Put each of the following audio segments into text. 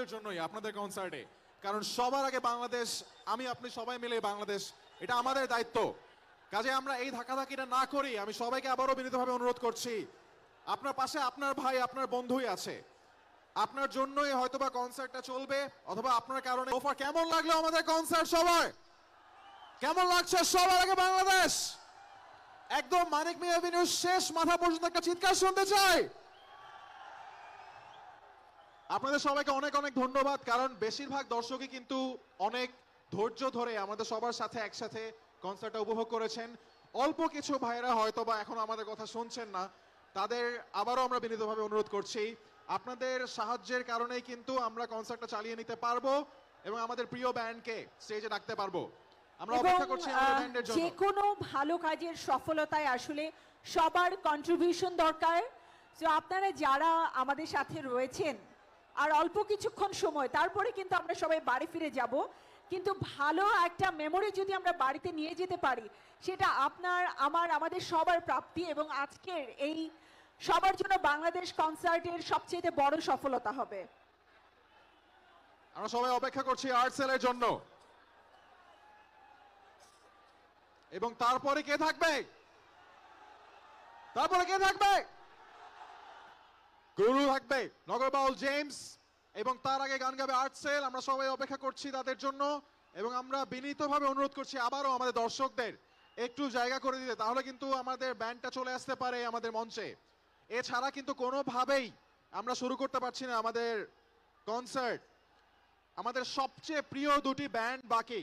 আপনাদের জন্যই, আপনাদের কনসার্টে কারণ সবার আগে বাংলাদেশ, আমি, আপনি সবাই মিলে বাংলাদেশ, এটা আমাদের দায়িত্ব। কাজে আমরা এই ধাক্কাধাক্কিটা না করি, আমি সবাইকে আবারও বিনীতভাবে অনুরোধ করছি। আপনার পাশে আপনার ভাই, আপনার বন্ধুই আছে। আপনার জন্যই হয়তোবা কনসার্টটা চলবে, অথবা আপনার কারণে ওফার কেমন লাগল আমাদের কনসার্ট সবার? কেমন লাগছে সবার আগে বাংলাদেশ? একদম মানিক মিয়া শেষ মাথা পর্যন্ত একটা চিৎকার শুনতে চাই। আপনাদের সবাইকে অনেক অনেক ধন্যবাদ কারণ বেশিরভাগ দর্শকই কিন্তু অনেক ধৈর্য ধরে আমাদের সবার সাথে একসাথে কনসার্টটা উপভোগ করেছেন। অল্প কিছু ভাইরা হয়তো বা এখন আমাদের কথা শুনছেন না তাদের আবারও আমরা বিনীতভাবে অনুরোধ করছি। আপনাদের সাহায্যের কারণেই কিন্তু আমরা কনসার্টটা চালিয়ে নিতে পারব এবং আমাদের প্রিয় ব্যান্ডকে স্টেজে রাখতে পারব। আমরা অপেক্ষা করছি আমাদের ব্যান্ডের যে কোনো ভালো কাজের সফলতায় আসলে সবার কন্ট্রিবিউশন দরকার। তো আপনারা যারা আমাদের সাথে রয়েছেন আর অল্প কিছুক্ষণ সময়, তারপরে কিন্তু আমরা সবাই বাড়ি ফিরে যাব। কিন্তু ভালো একটা মেমোরি যদি আমরা বাড়িতে নিয়ে যেতে পারি, সেটা আপনার, আমার, আমাদের সবার প্রাপ্তি এবং আজকের এই সবার জন্য বাংলাদেশ কনসার্টের সবচেয়ে বড় সফলতা হবে। আমরা সবাই অপেক্ষা করছি আর্টসেলের জন্য। এবং তারপরে কে থাকবে? তারপরে কে থাকবে? গুরু থাকবে নগরবাউল জেমস এবং তার আগে গান গাবে আর্টসেল। আমরা সবাই অপেক্ষা করছি তাদের জন্য এবং আমরা বিনীতভাবে অনুরোধ করছি আবারও আমাদের দর্শকদের একটু জায়গা করে দিতে, তাহলে কিন্তু আমাদের ব্যান্ডটা চলে আসতে পারে আমাদের মঞ্চে। এছাড়া কিন্তু কোনোভাবেই আমরা শুরু করতে পারছি না আমাদের কনসার্ট আমাদের সবচেয়ে প্রিয় দুটি ব্যান্ড বাকি।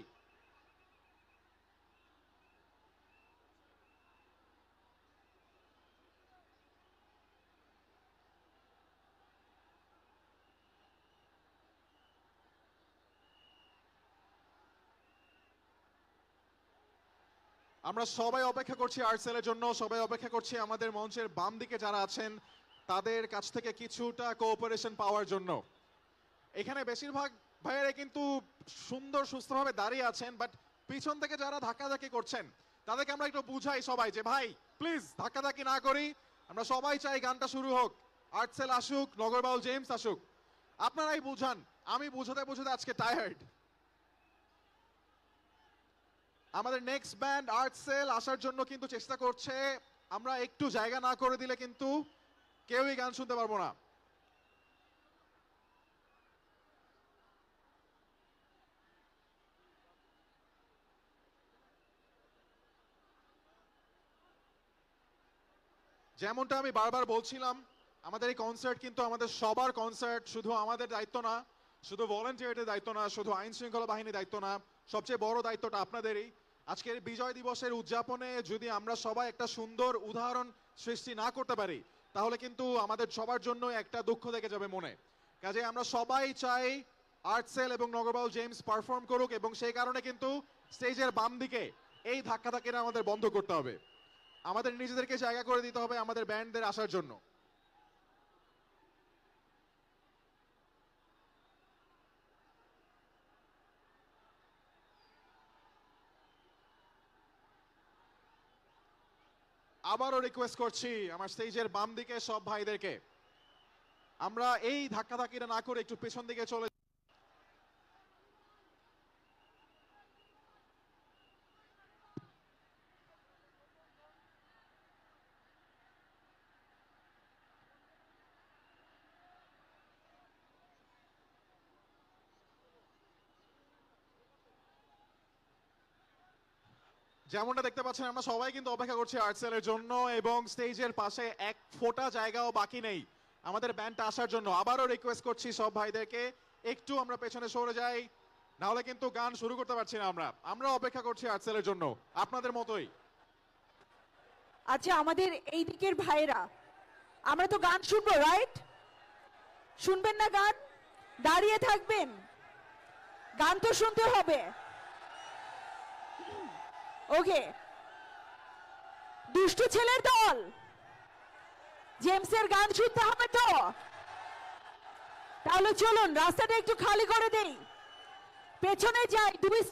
আমরা সবাই অপেক্ষা করছি আর্টসেলের জন্য, সবাই অপেক্ষা করছি আমাদের মঞ্চের বাম দিকে যারা আছেন, তাদের কাছ থেকে কিছুটা কোঅপারেশন পাওয়ার জন্য। এখানে বেশিরভাগ ভাইয়েরা কিন্তু সুন্দর, সুস্থভাবে দাঁড়িয়ে আছেন বাট পিছন থেকে যারা ধাক্কাধাক্কি করছেন, তাদেরকে আমরা একটু বুঝাই সবাই যে, ভাই প্লিজ ধাক্কাধাক্কি না করি। আমরা সবাই চাই গানটা শুরু হোক। আর্টসেল আসুক, নগরবাউল জেমস আসুক। আপনারাই বুঝান। আমি বুঝাতে বুঝাতে আজকে টায়ার্ড আমাদের নেক্সট ব্যান্ড আর্টসেল আসার জন্য কিন্তু চেষ্টা করছে। আমরা একটু জায়গা না করে দিলে কিন্তু কেউই গান শুনতে পারব না। যেমনটা আমি বারবার বলছিলাম, আমাদের এই কনসার্ট কিন্তু আমাদের সবার কনসার্ট শুধু আমাদের দায়িত্ব না শুধু ভলেন্টিয়ারদের দায়িত্ব না, শুধু আইন শৃঙ্খলা বাহিনীর দায়িত্ব না, সবচেয়ে বড় দায়িত্বটা আপনাদেরই। আজকের বিজয় দিবসের উদযাপনে যদি আমরা সবাই একটা সুন্দর উদাহরণ সৃষ্টি না করতে পারি, তাহলে কিন্তু আমাদের সবার জন্য একটা দুঃখ থেকে যাবে মনে। কাজে আমরা সবাই চাই আর্টসেল এবং নগরবাউল জেমস পারফর্ম করুক এবং সেই কারণে কিন্তু স্টেজের বাম দিকে এই ধাক্কা ধাক্কিটা আমাদের বন্ধ করতে হবে। আমাদের নিজেদেরকে জায়গা করে দিতে হবে আমাদের ব্যান্ডদের আসার জন্য। আবারও রিকোয়েস্ট করছি আমার স্টেজের বাম দিকে সব ভাইদেরকে। আমরা এই ধাক্কাধাক্কিটা না করে একটু পেছন দিকে চলে যেমনটা দেখতে পাচ্ছেন, আমরা সবাই কিন্তু অপেক্ষা করছি আর্টসেলের জন্য এবং স্টেজের পাশে এক ফোঁটা জায়গাও বাকি নেই আমাদের ব্যান্ডটা আসার জন্য। আবারও রিকোয়েস্ট করছি সব ভাইদেরকে, একটু আমরা পেছনে সরে যাই, নাহলে কিন্তু গান শুরু করতে পারছি না আমরা। আমরা অপেক্ষা করছি আর্টসেলের জন্য, আপনাদের মতোই। আচ্ছা আমাদের এই দিকের ভাইয়েরা, আমরা তো গান শুনব রাইট শুনবেন না গান? দাঁড়িয়ে থাকবেন। গান তো শুনতে হবে। ওকে দুষ্টু ছেলের দল। জেমসের গান শুনতে হবে তো। তাহলে চলুন, রাস্তাটা একটু খালি করে দেই। পেছনে যাই, দুই